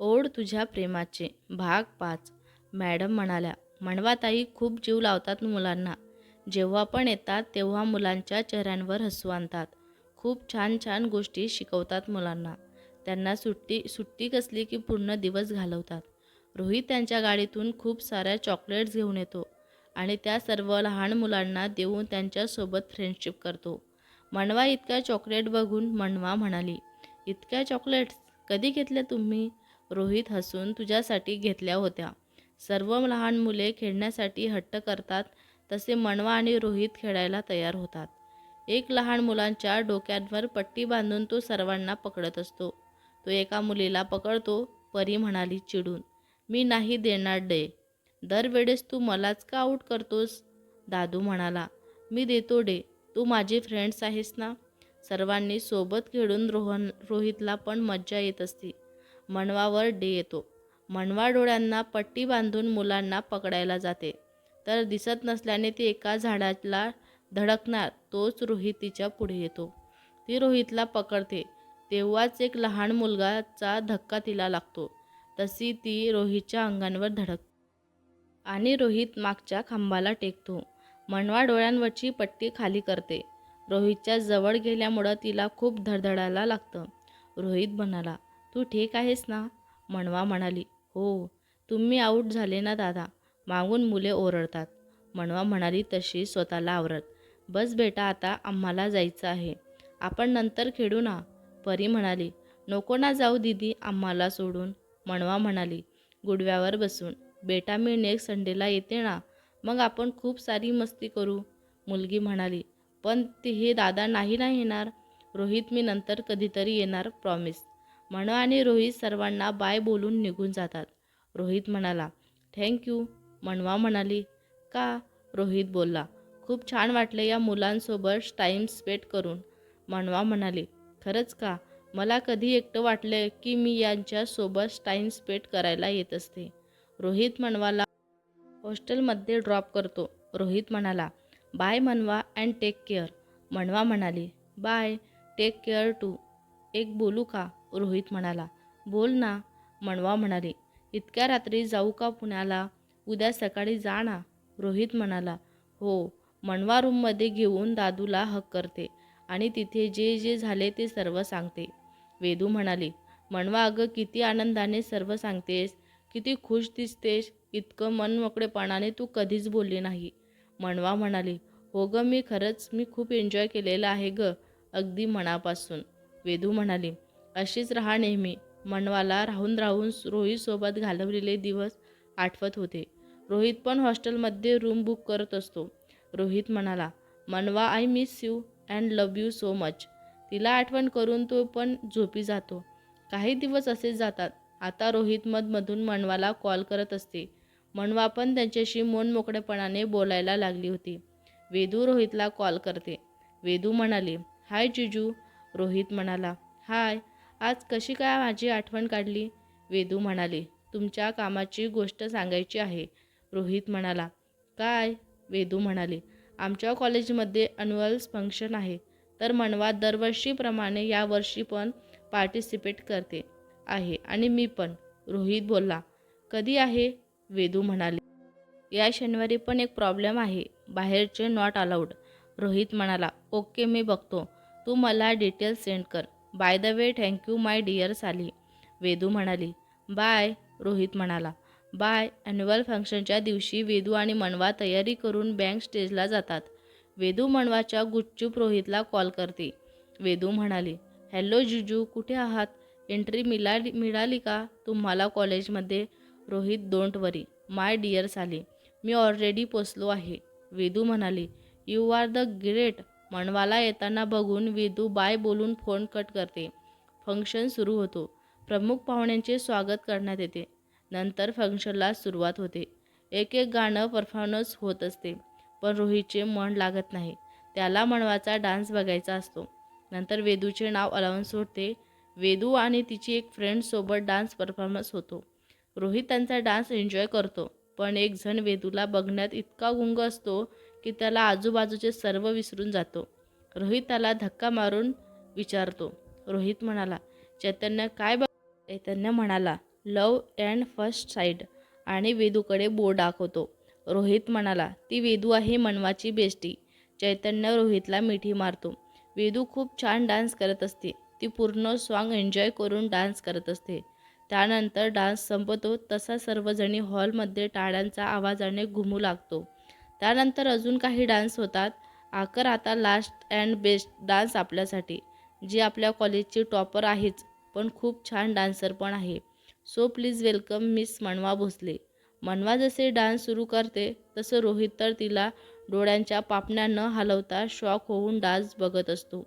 ओढ तुझ्या प्रेमाचे. भाग पाच. मॅडम म्हणाल्या म्हणवाताई खूप जीव लावतात मुलांना. जेव्हा पण येतात तेव्हा मुलांच्या चेहऱ्यांवर हसू आणतात. खूप छान छान गोष्टी शिकवतात मुलांना. त्यांना सुट्टी सुट्टी कसली की पूर्ण दिवस घालवतात. रोहित त्यांच्या गाडीतून खूप साऱ्या चॉकलेट्स घेऊन येतो आणि त्या सर्व लहान मुलांना देऊन त्यांच्यासोबत फ्रेंडशिप करतो. मनवा इतक्या चॉकलेट बघून मनवा म्हणाली इतक्या चॉकलेट्स कधी घेतल्या तुम्ही? रोहित हसून तुझ्यासाठी घेतल्या होत्या. सर्व लहान मुले खेळण्यासाठी हट्ट करतात तसे मनवा आणि रोहित खेळायला तयार होतात. एक लहान मुलांच्या डोक्यांवर पट्टी बांधून तो सर्वांना पकडत असतो. तो एका मुलीला पकडतो परी म्हणाली चिडून मी नाही देणार डे. दरवेळेस तू मलाच का आऊट करतोस? दादू म्हणाला मी देतो डे. तू माझी फ्रेंड्स आहेस ना? सर्वांनी सोबत खेळून रोहन रोहितला पण मज्जा येत असते. मनवावर डे येतो. मनवा डोळ्यांना पट्टी बांधून मुलांना पकडायला जाते. तर दिसत नसल्याने ती एका झाडाला धडकणार तोच रोहित तिच्या पुढे येतो. ती रोहितला पकडते. तेव्हाच एक लहान मुलगाचा धक्का तिला लागतो. तशी ती रोहितच्या अंगांवर धडक आणि रोहित मागच्या खांबाला टेकतो. मनवा डोळ्यांवरची पट्टी खाली करते. रोहितच्या जवळ गेल्यामुळं तिला खूप धडधडायला लागतं. रोहित म्हणाला तू ठीक आहेस ना? मनवा म्हणाली. हो. तुम्ही आऊट झाले ना दादा. मागून मुले ओरडतात. मनवा म्हणाली तशी स्वतःला आवरत. बस बेटा आता आम्हाला जायचं आहे. आपण नंतर खेळू ना. परी म्हणाली. नको ना जाऊ दीदी आम्हाला सोडून. मनवा म्हणाली. गुडव्यावर बसून. बेटा मी नेक्स्ट संडेला येते ना. मग आपण खूप सारी मस्ती करू. मुलगी म्हणाली. पण ते हे दादा नाही ना येणार? रोहित मी नंतर कधीतरी येणार प्रॉमिस मनवा आणि रोहित सर्वांना बाय बोलून निघून जातात. रोहित म्हणाला थँक्यू मनवा म्हणाली का? रोहित बोलला खूप छान वाटले या मुलांसोबत टाईम स्पेंड करून. मनवा म्हणाली खरंच का? मला कधी एकटं वाटलं की मी यांच्यासोबत टाईम स्पेंड करायला येत असते. रोहित मनवाला हॉस्टेलमध्ये ड्रॉप करतो. रोहित म्हणाला बाय मनवा अँड टेक केअर मनवा म्हणाली बाय टेक केअर टू एक बोलू का? रोहित म्हणाला बोल ना. मनवा म्हणाली इतक्या रात्री जाऊ का पुण्याला? उद्या सकाळी जा ना. रोहित म्हणाला हो मनवा रूममध्ये घेऊन दादूला हक करते आणि तिथे जे जे झाले ते सर्व सांगते. वेदू म्हणाली मनवा अगं किती आनंदाने सर्व सांगतेस किती खुश दिसतेस इतकं मनमोकळेपणाने तू कधीच बोलली नाही. मनवा म्हणाली हो गं मी खरंच मी खूप एन्जॉय केलेलं आहे गं अगदी मनापासून. वेदू म्हणाली अशीच राहा नेहमी. मनवाला राहून राहून रोहितसोबत घालवलेले दिवस आठवत होते. रोहित पण हॉस्टेलमध्ये रूम बुक करत असतो. रोहित म्हणाला Manva I miss you and love you so much तिला आठवण करून तो पण झोपी जातो. काही दिवस असेच जातात. आता रोहित मधमधून मनवाला कॉल करत असते. मनवा पण त्यांच्याशी मन मोकळेपणाने बोलायला लागली होती. वेदू रोहितला कॉल करते. वेदू म्हणाली हाय जिजू. रोहित म्हणाला हाय. आज कशी काय माझी आठवण काढली? वेदू म्हणाली तुमच्या कामाची गोष्ट सांगायची आहे. रोहित म्हणाला काय? वेदू म्हणाली आमच्या कॉलेजमध्ये अन्युअल्स फंक्शन आहे. तर मनवा दरवर्षीप्रमाणे यावर्षी पण पार्टिसिपेट करते आहे आणि मी पण. रोहित बोलला कधी आहे? वेदू म्हणाले या शनिवारी पण एक प्रॉब्लेम आहे बाहेरचे नॉट अलाउड रोहित म्हणाला ओके मी बघतो. तू मला डिटेल्स सेंड कर. By the way thank you my dear साली. वेदू म्हणाली बाय रोहित म्हणाला बाय ॲन्युअल फंक्शनच्या दिवशी वेदू आणि मनवा तयारी करून बँक स्टेजला जातात. वेदू मनवाच्या गुच्चूप रोहितला कॉल करते. वेदू म्हणाली हॅलो जिजू कुठे आहात? एंट्री मिला मिळाली का? तुम्हाला कॉलेजमध्ये Rohit don't worry my dear साली मी ऑलरेडी पोचलो आहे. वेदू म्हणाली यू आर द ग्रेट मनवाला येताना बघून वेदू बाय बोलून फोन कट करते. फंक्शन सुरू होतो. प्रमुख पाहुण्यांचे स्वागत करण्यात येते. नंतर फंक्शनला सुरुवात होते. एक एक गाणं परफॉर्मन्स होत असते. पण रोहितचे मन लागत नाही. त्याला मनवाचा डान्स बघायचा असतो. नंतर वेदूचे नाव अलाउन्स होते. वेदू आणि तिची एक फ्रेंडसोबत डान्स परफॉर्मन्स होतो. रोहित त्यांचा डान्स एन्जॉय करतो. पण एक जण वेदूला बघण्यात इतका गुंग असतो की त्याला आजूबाजूचे सर्व विसरून जातो. रोहित त्याला धक्का मारून विचारतो. रोहित म्हणाला चैतन्य काय बघ? चैतन्य म्हणाला लव अँड फर्स्ट साईड आणि वेदूकडे बोट दाखवतो. रोहित म्हणाला ती वेदू आहे मनवाची बेस्टी. चैतन्य रोहितला मिठी मारतो. वेदू खूप छान डान्स करत असते. ती पूर्ण सॉन्ग एन्जॉय करून डान्स करत असते. त्यानंतर डान्स संपतो तसा सर्वजणी हॉलमध्ये टाळ्यांचा आवाजाने घुमू लागतो. त्यानंतर अजून काही डान्स होतात. आकर आता लास्ट अँड बेस्ट डान्स आपल्यासाठी जी आपल्या कॉलेजची टॉपर आहेच पण खूप छान डान्सर पण आहे. सो प्लीज वेलकम मिस मनवा भोसले. मनवा जसे डान्स सुरू करते तसं रोहित तर तिला डोळ्यांच्या पापण्या न हलवता शॉक होऊन डान्स बघत असतो.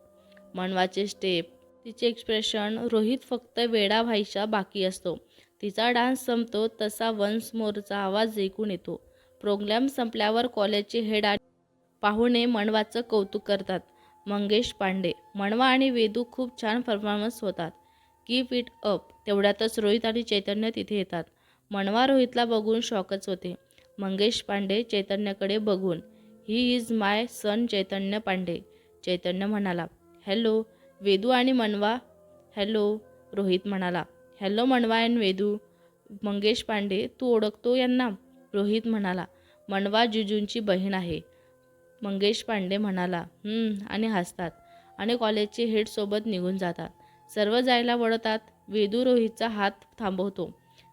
मनवाचे स्टेप तिचे एक्सप्रेशन रोहित फक्त वेडा व्हायचा बाकी असतो. तिचा डान्स संपतो तसा वन्स मोरचा आवाज ऐकून येतो. प्रोग्रॅम संपल्यावर कॉलेजचे हेड पाहुणे मनवाचं कौतुक करतात. मंगेश पांडे मनवा आणि वेदू खूप छान परफॉर्मन्स होतात. कीप इट अप तेवढ्यातच रोहित आणि चैतन्य तिथे येतात. मनवा रोहितला बघून शॉकच होते. मंगेश पांडे चैतन्यकडे बघून ही इज माय सन चैतन्य पांडे. चैतन्य म्हणाला हॅलो वेदू आणि मनवा हॅलो रोहित म्हणाला हॅलो मनवा अँड वेदू. मंगेश पांडे तू ओळखतो यांना? रोहित म्हणाला मनवा जुजूंची बहीण आहे. मंगेश पांडे म्हणाला आणि हसतात आणि कॉलेजचे हेडसोबत निघून जातात. सर्व जायला वळतात. वेदू रोहितचा हात थांबवतो.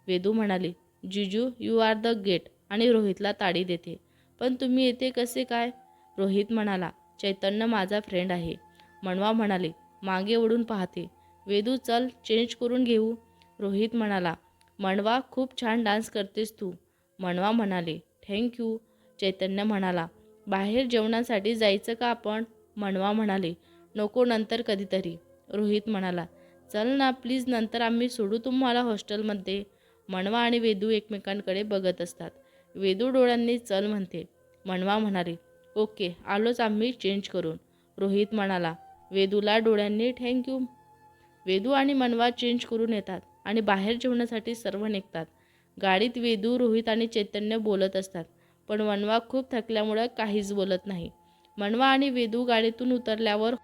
वेदू म्हणाली जिजू यू आर द गेट आणि रोहितला ताडी देते. पण तुम्ही येते कसे काय? रोहित म्हणाला चैतन्य माझा फ्रेंड आहे. मनवा म्हणाले मागे वळून पाहते. वेदू चल चेंज करून घेऊ. रोहित म्हणाला मनवा खूप छान डान्स करतेस तू. मनवा म्हणाले. थँक्यू चैतन्य म्हणाला. बाहेर जेवणासाठी जायचं का आपण? मनवा म्हणाले. नको नंतर कधीतरी रोहित म्हणाला. चल ना प्लीज नंतर आम्ही सोडू तुम्हाला हॉस्टेलमध्ये. मनवा आणि वेदू एकमेकांकडे बघत असतात. वेदू डोळ्यांनी चल म्हणते. मनवा म्हणाले. ओके आलोच आम्ही चेंज करून. रोहित म्हणाला. वेदूला डोळ्यांनी थँक्यू वेदू आणि मनवा चेंज करून येतात आणि बाहेर जेवण्यासाठी सर्व निघतात. गाडीत वेदू रोहित आणि चैतन्य बोलत असतात. पण मनवा खूप थकल्यामुळं काहीच बोलत नाही. मनवा आणि वेदू गाडीतून उतरल्यावर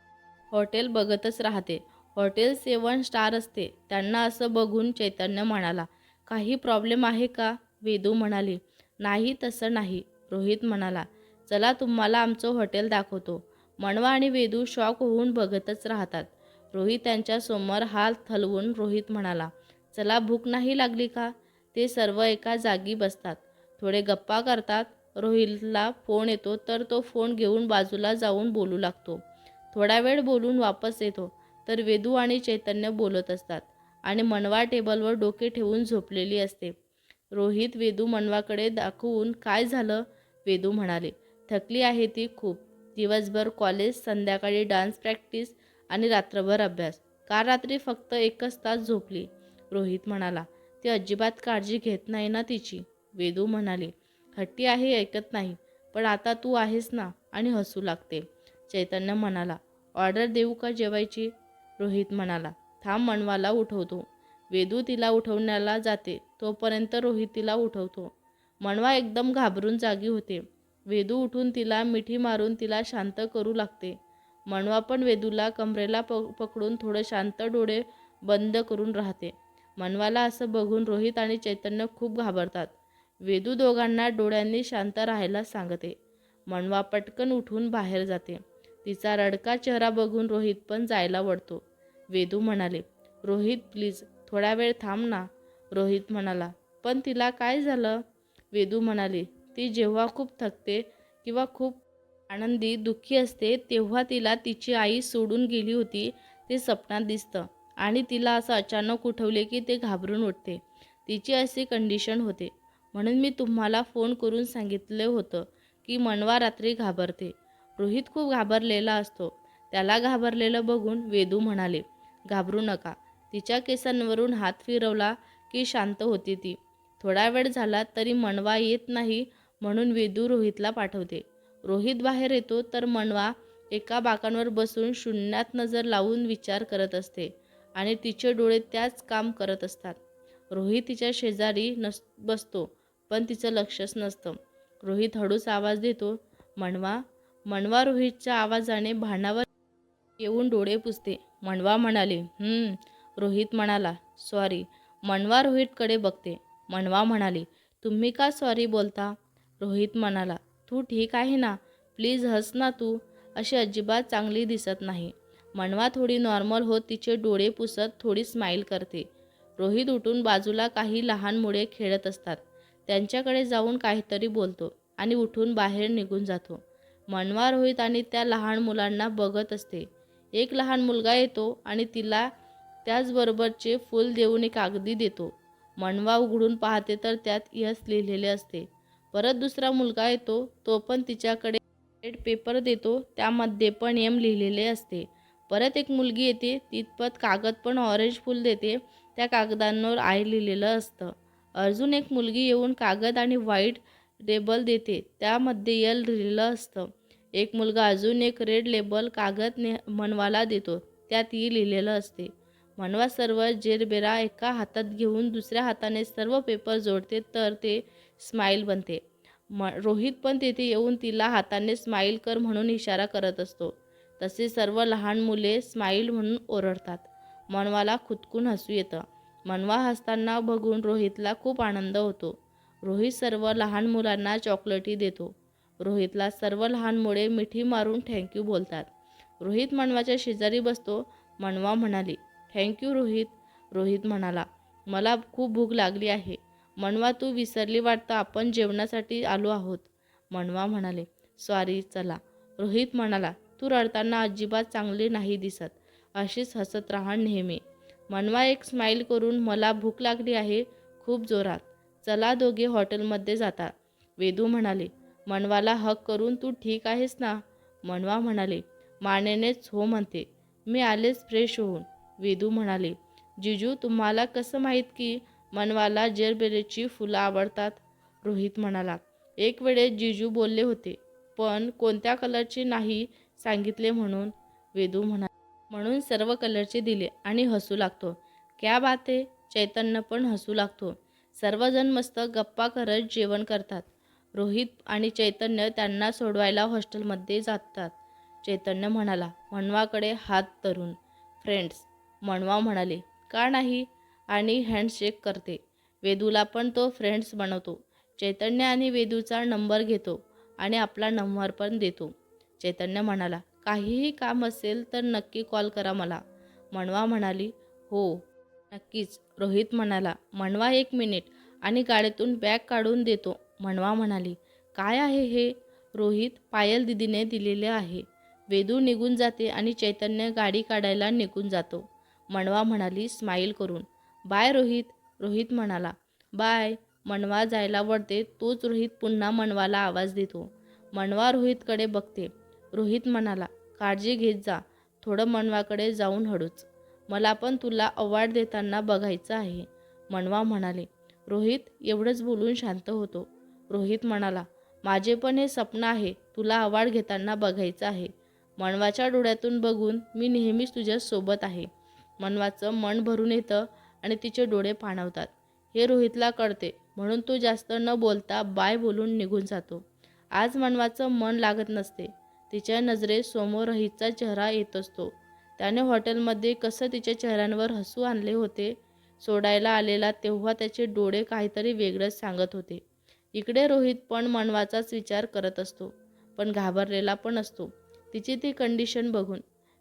हॉटेल बघतच राहते. हॉटेल सेवन स्टार असते. त्यांना असं बघून चैतन्य म्हणाला काही प्रॉब्लेम आहे का? वेदू म्हणाली नाही तसं नाही. रोहित म्हणाला चला तुम्हाला आमचं हॉटेल दाखवतो. मनवा आणि वेदू शॉक होऊन बघतच राहतात. रोहित त्यांच्यासमोर हात हलवून रोहित म्हणाला चला भूक नाही लागली का? ते सर्व एका जागी बसतात. थोडे गप्पा करतात. रोहितला फोन येतो तर तो फोन घेऊन बाजूला जाऊन बोलू लागतो. थोडा वेळ बोलून वापस येतो तर वेदू आणि चैतन्य बोलत असतात आणि मनवा टेबलवर डोके ठेवून झोपलेली असते. रोहित वेदू मनवाकडे दाखवून काय झालं? वेदू म्हणाले थकली आहे ती खूप. दिवसभर कॉलेज संध्याकाळी डान्स प्रॅक्टिस आणि रात्रभर अभ्यास. काल रात्री फक्त एकच तास झोपली. रोहित म्हणाला ती अजिबात काळजी घेत नाही ना तिची. वेदू म्हणाले हट्टी आहे ऐकत नाही पण आता तू आहेस ना आणि हसू लागते. चैतन्य म्हणाला ऑर्डर देऊ का जेवायची? रोहित म्हणाला थांब मनवाला उठवतो. वेदू तिला उठवण्याला जाते तोपर्यंत रोहित तिला उठवतो. मनवा एकदम घाबरून जागी होते. वेदू उठून तिला मिठी मारून तिला शांत करू लागते. मनवा पण वेदूला कमरेला प पकडून थोडं शांत डोळे बंद करून राहते. मनवाला असं बघून रोहित आणि चैतन्य खूप घाबरतात. वेदू दोघांना डोळ्यांनी शांत राहायला सांगते. मनवा पटकन उठून बाहेर जाते. तिचा रडका चेहरा बघून रोहित पण जायला वळतो. वेदू म्हणाले रोहित प्लीज थोडा वेळ थांब ना. रोहित म्हणाला पण तिला काय झालं? वेदू म्हणाली ती जेव्हा खूप थकते किंवा खूप आनंदी दुःखी असते तेव्हा तिला तिची आई सोडून गेली होती ते स्वप्नात दिसतं. आणि तिला असं अचानक उठवले की ते घाबरून उठते. तिची अशी कंडिशन होते. म्हणून मी तुम्हाला फोन करून सांगितलं होतं की मनवा रात्री घाबरते. रोहित खूप घाबरलेला असतो. त्याला घाबरलेलं बघून वेदू म्हणाले घाबरू नका. तिच्या केसांवरून हात फिरवला की शांत होती ती. थोडा वेळ झाला तरी मनवा येत नाही म्हणून वेदू रोहितला पाठवते. रोहित बाहेर येतो तर मनवा एका बाकांवर बसून शून्यात नजर लावून विचार करत असते. आणि तिचे डोळे त्याच काम करत असतात. रोहित तिच्या शेजारी नस बसतो पण तिचं लक्षच नसतं. रोहित हळूच आवाज देतो मनवा मनवा रोहितच्या आवाजाने भांडावर येऊन डोळे पुसते. मनवा म्हणाले रोहित म्हणाला सॉरी. मनवा रोहितकडे बघते. मनवा म्हणाली तुम्ही का सॉरी बोलता? रोहित म्हणाला तू ठीक आहे ना? प्लीज हस ना तू. अशी अजिबात चांगली दिसत नाही. मनवा थोडी नॉर्मल होत तिचे डोळे पुसत थोडी स्माईल करते. रोहित उठून बाजूला काही लहान मुळे खेळत असतात. त्यांच्याकडे जाऊन काहीतरी बोलतो आणि उठून बाहेर निघून जातो. मनवा रोहित आणि त्या लहान मुलांना बघत असते. एक लहान मुलगा येतो आणि तिला त्याचबरोबरचे फूल देऊन एक कागदी देतो. मनवा उघडून पाहते तर त्यात यस लिहिलेले असते. परत दुसरा मुलगा येतो तो पण तिच्याकडे पेपर देतो त्यामध्ये पण एम लिहिलेले असते. परत एक मुलगी येते तितपत कागद पण ऑरेंज फुल देते त्या कागदांवर आय लिहिलेलं असतं. अजून एक मुलगी येऊन कागद आणि व्हाईट लेबल देते त्यामध्ये यल लिहिलेलं असतं. एक मुलगा अजून एक रेड लेबल कागद ने मनवाला देतो त्यात ई लिहिलेलं असते. मनवा सर्व जेरबेरा एका हातात घेऊन दुसऱ्या हाताने सर्व पेपर जोडते तर ते स्माईल बनते. म रोहित पण तेथे येऊन तिला हाताने स्माईल कर म्हणून इशारा करत असतो. तसे सर्व लहान मुले स्माईल म्हणून ओरडतात. मनवाला खुदकून हसू येतं. मनवा हसताना बघून रोहितला खूप आनंद होतो. रोहित सर्व लहान मुलांना चॉकलेटी देतो. रोहितला सर्व लहान मुले मिठी मारून थँक्यू बोलतात. रोहित मनवाच्या शेजारी बसतो. मनवा म्हणाली थँक्यू रोहित. रोहित म्हणाला मला खूप भूक लागली आहे. मनवा तू विसरली वाटतं आपण जेवणासाठी आलो आहोत. मनवा म्हणाले सॉरी चला. रोहित म्हणाला तू रडताना अजिबात चांगली नाही दिसत. अशीच हसत राहा नेहमी. मनवा एक स्माईल करून मला भूक लागली आहे खूप जोरात. चला दोघे हॉटेलमध्ये जातात वेदू म्हणाले मनवाला हक करून तू ठीक आहेस ना? मनवा म्हणाले मानेनेच हो म्हणते. मी आलेच फ्रेश होऊन. वेदू म्हणाले जिजू तुम्हाला कसं माहीत की मनवाला जेरबेरेची फुलं आवडतात? रोहित म्हणाला एक वेळेस जिजू बोलले होते पण कोणत्या कलरची नाही सांगितले म्हणून वेदू म्हणा म्हणून सर्व कलरचे दिले आणि हसू लागतो. क्या बात आहे चैतन्य पण हसू लागतो. सर्वजण मस्त गप्पा करत जेवण करतात. रोहित आणि चैतन्य त्यांना सोडवायला हॉस्टेलमध्ये जातात. चैतन्य म्हणाला मनवाकडे हात धरून फ्रेंड्स मनवा म्हणाले का नाही? आणि हँडशेक करते. वेदूला पण तो फ्रेंड्स बनवतो. चैतन्य आणि वेदूचा नंबर घेतो आणि आपला नंबर पण देतो. चैतन्य म्हणाला काहीही काम असेल तर नक्की कॉल करा मला. मनवा म्हणाली हो. नक्कीच. रोहित म्हणाला मनवा एक मिनिट आणि गाडीतून बॅग काढून देतो. मनवा म्हणाली काय आहे हे? रोहित पायल दिदीने दिलेले आहे. वेदू निघून जाते आणि चैतन्य गाडी काढायला निघून जातो. मनवा म्हणाली स्माईल करून. बाय रोहित. रोहित म्हणाला बाय. मनवा जायला वळते तोच रोहित पुन्हा मनवाला आवाज देतो. मनवा रोहितकडे बघते. रोहित म्हणाला काळजी घेत जा. थोडं मनवाकडे जाऊन हळूच मला पण तुला अवॉर्ड देताना बघायचं आहे. मनवा म्हणाले रोहित एवढंच बोलून शांत होतो. रोहित म्हणाला माझे पण हे स्वप्न आहे. तुला अवॉर्ड घेताना बघायचं आहे. मनवाच्या डोळ्यातून बघून मी नेहमीच तुझ्या सोबत आहे. मनवाचं मन भरून येतं आणि तिचे डोळे पाणवतात. हे रोहितला कळते. म्हणून तो जास्त न बोलता बाय बोलून निघून जातो. आज मनवाचं मन लागत नसते. तिच्या नजरेत रोहितचा चेहरा येत असतो. त्याने हॉटेलमध्ये कसं तिच्या चेहऱ्यांवर हसू आणले होते सोडायला आलेला तेव्हा त्याचे डोळे काहीतरी वेगळंच सांगत होते. इकडे रोहित पण मनवाचाच विचार करत असतो पण घाबरलेला पण असतो. तिची ती कंडिशन बघून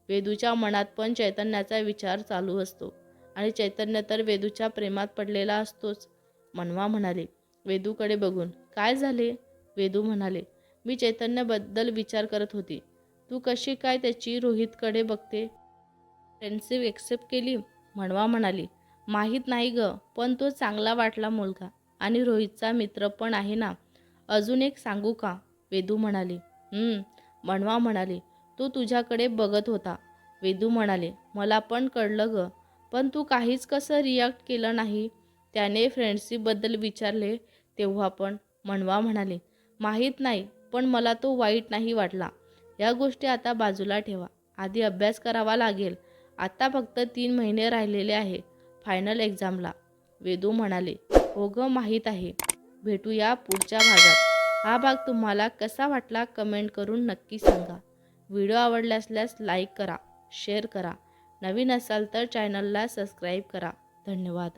वेदूच्या मनात पण चैतन्याचा विचार चालू असतो आणि चैतन्य तर वेदूच्या प्रेमात पडलेला असतोच मनवा म्हणाले. वेदूकडे बघून काय झाले? वेदू म्हणाले मी चैतन्याबद्दल विचार करत होती. तू कशी काय त्याची रोहितकडे बघते? फ्रेंडशिप एक्सेप्ट केली म्हणवा म्हणाली. माहीत नाही ग पण तो चांगला वाटला मुलगा आणि रोहितचा मित्र पण आहे ना. अजून एक सांगू का? वेदू म्हणाली. म्हणवा म्हणाली. तो तुझ्याकडे बघत होता. वेदू म्हणाले मला पण कळलं ग पण तू काहीच कसं रिॲक्ट केलं नाही? त्याने फ्रेंडशिपबद्दल विचारले तेव्हा पण म्हणवा म्हणाले. माहीत नाही पण मला तो वाईट नाही वाटला. या गोष्टी आता बाजूला ठेवा. आधी अभ्यास करावा लागेल. आता फक्त तीन महिने राहिलेले आहे. फायनल एक्झामला. वेदू म्हणाले हो ग माहीत आहे. भेटूया पुढच्या भागात. हा भाग तुम्हाला कसा वाटला कमेंट करून नक्की सांगा. व्हिडिओ आवडला असल्यास लाईक करा शेअर करा. नवीन असाल तर चॅनलला सबस्क्राईब करा. धन्यवाद.